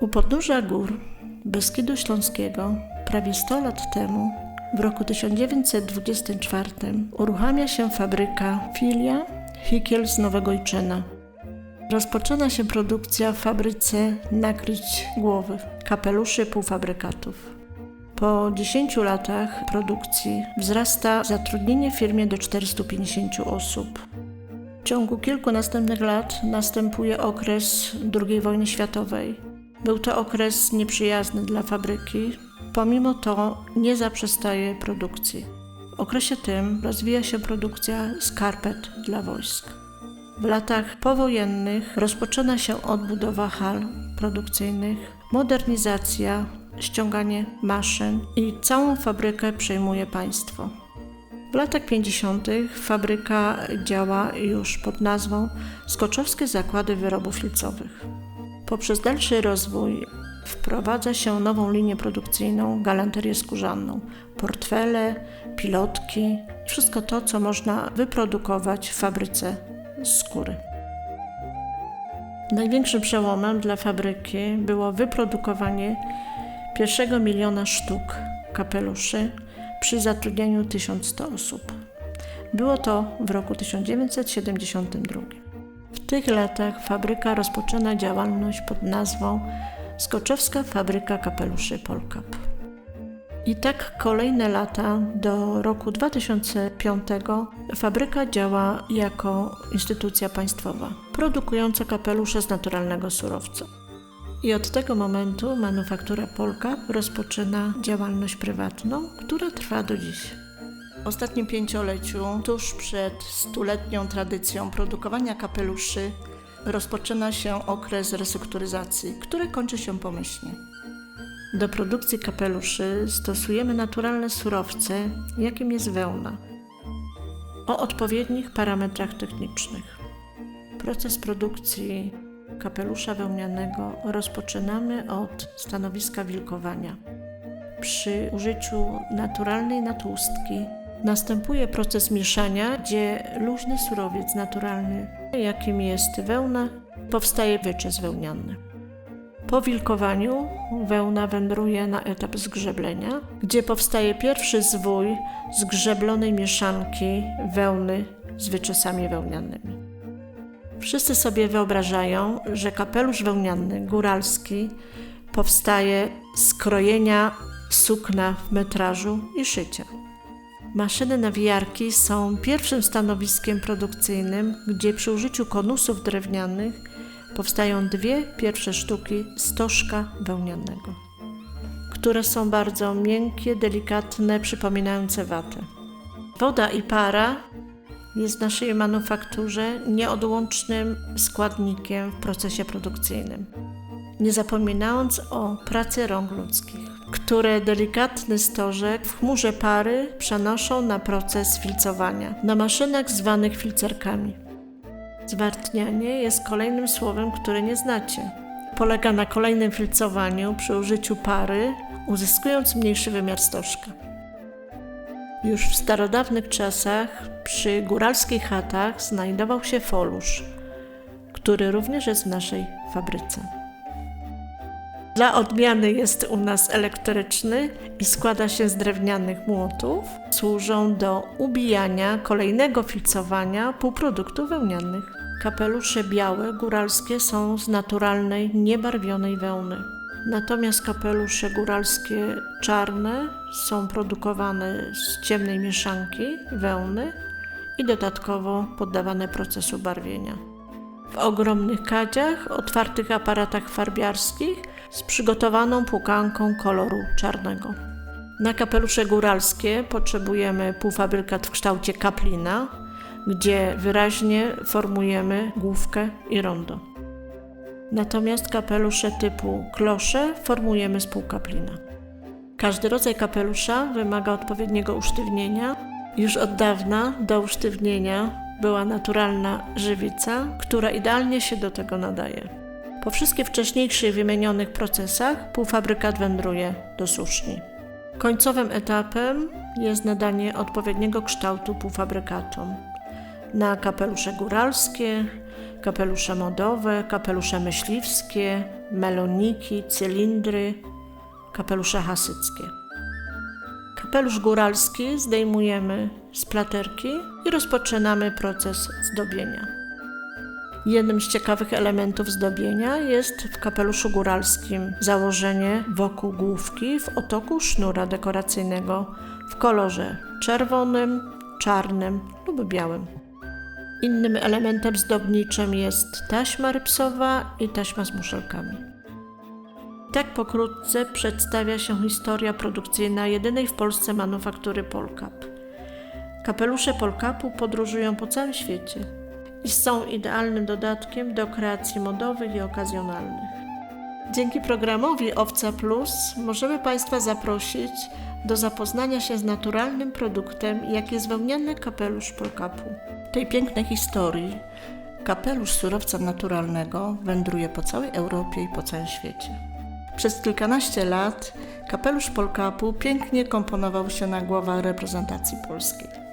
U podnóża gór Beskidu Śląskiego prawie 100 lat temu, w roku 1924, uruchamia się fabryka filia Hikiel z Nowego Ojczyna. Rozpoczyna się produkcja w fabryce nakryć głowy, kapeluszy półfabrykatów. Po 10 latach produkcji wzrasta zatrudnienie w firmie do 450 osób. W ciągu kilku następnych lat następuje okres II wojny światowej. Był to okres nieprzyjazny dla fabryki, pomimo to nie zaprzestaje produkcji. W okresie tym rozwija się produkcja skarpet dla wojsk. W latach powojennych rozpoczyna się odbudowa hal produkcyjnych, modernizacja, ściąganie maszyn i całą fabrykę przejmuje państwo. W latach 50. fabryka działa już pod nazwą Skoczowskie Zakłady Wyrobów Filcowych. Poprzez dalszy rozwój wprowadza się nową linię produkcyjną, galanterię skórzaną, portfele, pilotki, wszystko to, co można wyprodukować w fabryce skóry. Największym przełomem dla fabryki było wyprodukowanie pierwszego miliona sztuk kapeluszy przy zatrudnieniu 1100 osób. Było to w roku 1972. W tych latach fabryka rozpoczyna działalność pod nazwą Skoczowska Fabryka Kapeluszy Polkap. I tak kolejne lata do roku 2005 fabryka działa jako instytucja państwowa, produkująca kapelusze z naturalnego surowca. I od tego momentu manufaktura Polka rozpoczyna działalność prywatną, która trwa do dziś. Ostatnim pięcioleciu, tuż przed stuletnią tradycją produkowania kapeluszy, rozpoczyna się okres restrukturyzacji, który kończy się pomyślnie. Do produkcji kapeluszy stosujemy naturalne surowce, jakim jest wełna, o odpowiednich parametrach technicznych. Proces produkcji kapelusza wełnianego rozpoczynamy od stanowiska wilkowania. Przy użyciu naturalnej natłustki następuje proces mieszania, gdzie luźny surowiec naturalny, jakim jest wełna, powstaje wyczes wełniany. Po wilkowaniu wełna wędruje na etap zgrzeblenia, gdzie powstaje pierwszy zwój zgrzeblonej mieszanki wełny z wyczesami wełnianymi. Wszyscy sobie wyobrażają, że kapelusz wełniany góralski powstaje z krojenia sukna w metrażu i szycia. Maszyny nawijarki są pierwszym stanowiskiem produkcyjnym, gdzie przy użyciu konusów drewnianych powstają dwie pierwsze sztuki stożka wełnianego, które są bardzo miękkie, delikatne, przypominające watę. Woda i para jest w naszej manufakturze nieodłącznym składnikiem w procesie produkcyjnym. Nie zapominając o pracy rąk ludzkich, które delikatny stożek w chmurze pary przenoszą na proces filcowania na maszynach zwanych filcerkami. Zwartnianie jest kolejnym słowem, które nie znacie. Polega na kolejnym filcowaniu przy użyciu pary, uzyskując mniejszy wymiar stożka. Już w starodawnych czasach przy góralskich chatach znajdował się folusz, który również jest w naszej fabryce. Dla odmiany jest u nas elektryczny i składa się z drewnianych młotów. Służą do ubijania kolejnego filcowania półproduktów wełnianych. Kapelusze białe, góralskie są z naturalnej, niebarwionej wełny. Natomiast kapelusze góralskie czarne są produkowane z ciemnej mieszanki wełny i dodatkowo poddawane procesu barwienia. W ogromnych kadziach, otwartych aparatach farbiarskich z przygotowaną płukanką koloru czarnego. Na kapelusze góralskie potrzebujemy półfabrykat w kształcie kaplina, gdzie wyraźnie formujemy główkę i rondo. Natomiast kapelusze typu klosze formujemy z półkaplina. Każdy rodzaj kapelusza wymaga odpowiedniego usztywnienia. Już od dawna do usztywnienia była naturalna żywica, która idealnie się do tego nadaje. Po wszystkich wcześniejszych wymienionych procesach półfabrykat wędruje do suszni. Końcowym etapem jest nadanie odpowiedniego kształtu półfabrykatom. Na kapelusze góralskie kapelusze modowe, kapelusze myśliwskie, meloniki, cylindry, kapelusze hasyckie. Kapelusz góralski zdejmujemy z platerki i rozpoczynamy proces zdobienia. Jednym z ciekawych elementów zdobienia jest w kapeluszu góralskim założenie wokół główki w otoku sznura dekoracyjnego w kolorze czerwonym, czarnym lub białym. Innym elementem zdobniczym jest taśma rypsowa i taśma z muszelkami. Tak pokrótce przedstawia się historia produkcyjna jedynej w Polsce manufaktury Polkap. Kapelusze Polkapu podróżują po całym świecie i są idealnym dodatkiem do kreacji modowych i okazjonalnych. Dzięki programowi Owca Plus możemy Państwa zaprosić do zapoznania się z naturalnym produktem, jak jest wełniany kapelusz Polkapu. Tej pięknej historii kapelusz surowca naturalnego wędruje po całej Europie i po całym świecie. Przez kilkanaście lat kapelusz Polkapu pięknie komponował się na głowach reprezentacji polskiej.